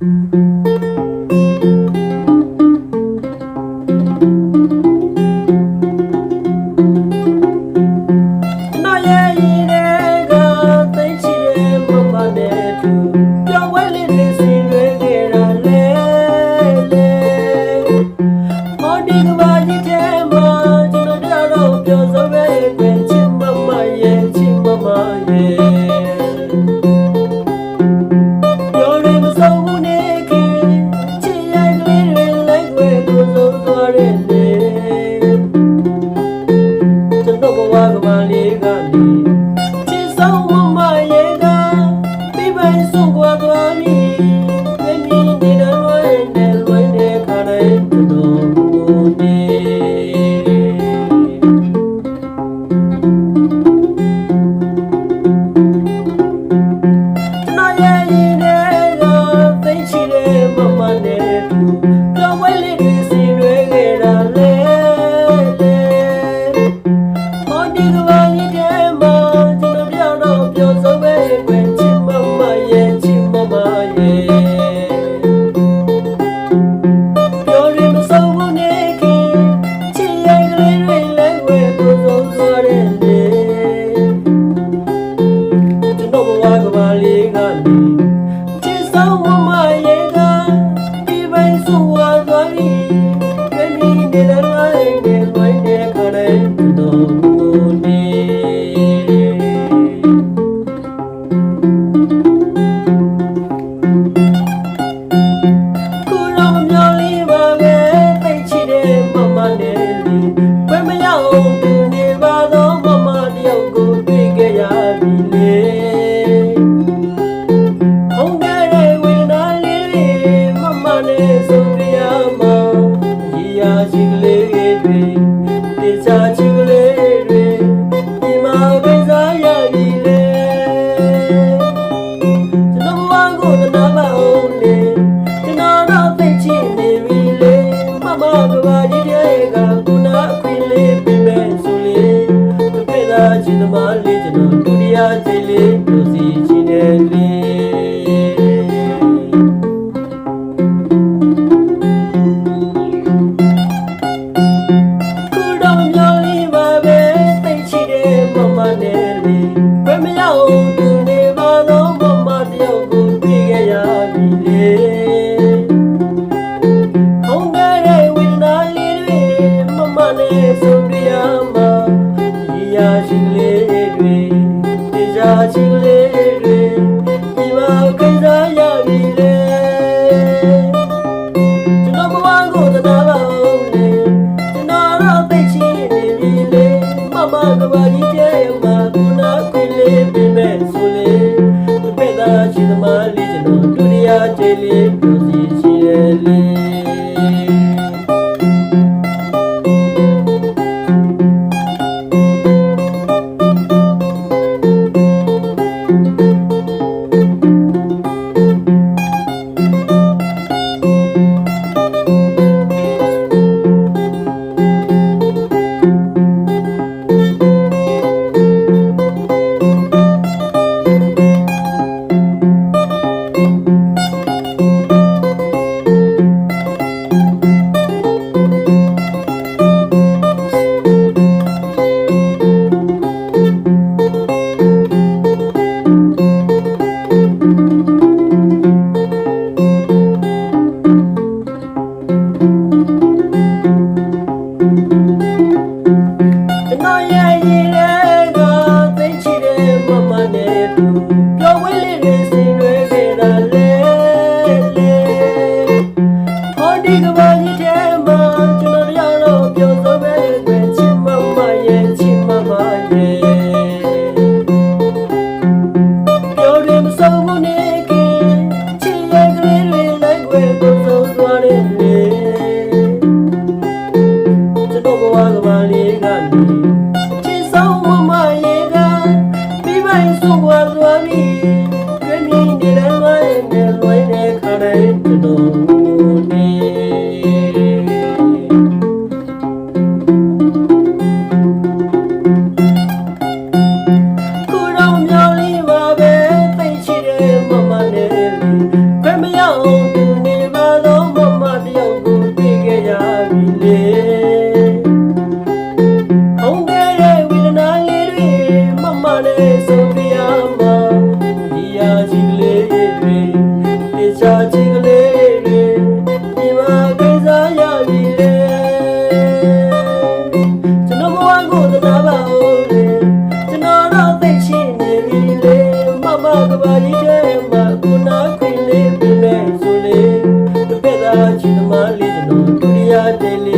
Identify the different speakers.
Speaker 1: No, yeah, yeah. Baba Ji. ဆုံးပြရမှာဒီရာရှိလေးတွေဒီရာရှိလေးတွေဒီမှာခံစားရပြီလေကျွန်တော်ဘဝကိုတနာပါဦးလေကျွန်တော်တော့သိချင်နေပြီလေမမကဘာကြီးကျဲမှာကုနာခွေလေးပြမဲ့ဆိုလေပြဲတာချစ်သမား Ida ဖို့သနာပါဦးလေကျွန်တော်တော့သိချင်နေပြီလေမမကဘာကြီးတဲ့မှာကုနာခွေလေးပြနေဆိုလေတစ်ဖက်သာချစ်သမားလေးကျွန်တော်ဒုတိယတဲ့လေး